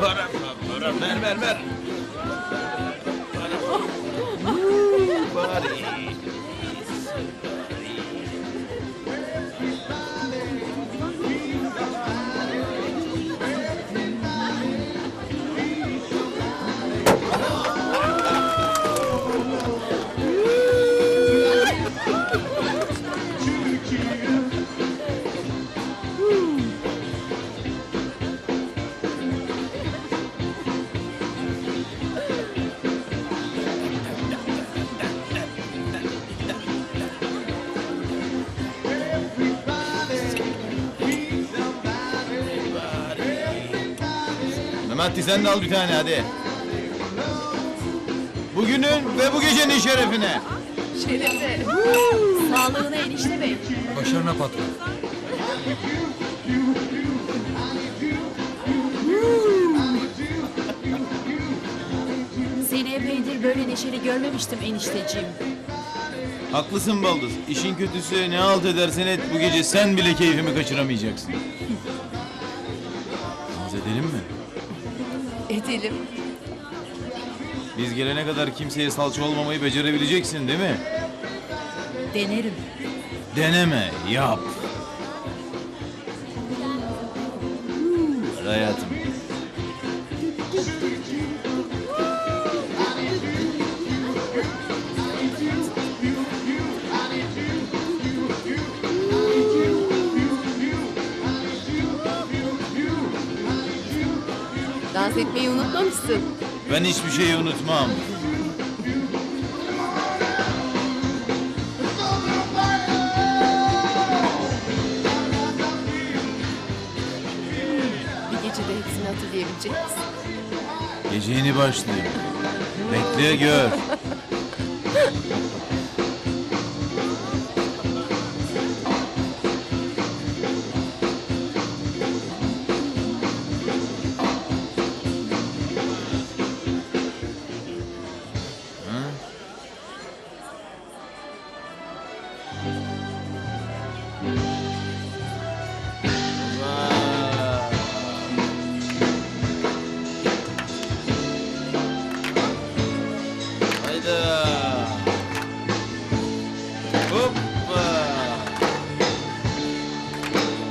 para, ver, ver, ver. Memati sen de al bir tane hadi. Bugünün ve bu gecenin şerefine. Şerefe. Sağlığına enişte bey. Başarına patron. Seni epeydir böyle neşeli görmemiştim enişteciğim. Haklısın Baldız. İşin kötüsü ne halt edersen et bu gece sen bile keyfimi kaçıramayacaksın. Naz edelim mi? Edelim. Biz gelene kadar kimseye salça olmamayı becerebileceksin değil mi? Denerim. Deneme, yap. Hayatım. Dans etmeyi unutmamışsın. Ben hiçbir şeyi unutmam. Bir gecede hepsini hatırlayabilecek misin? Gece yeni başlıyor. Bekle gör.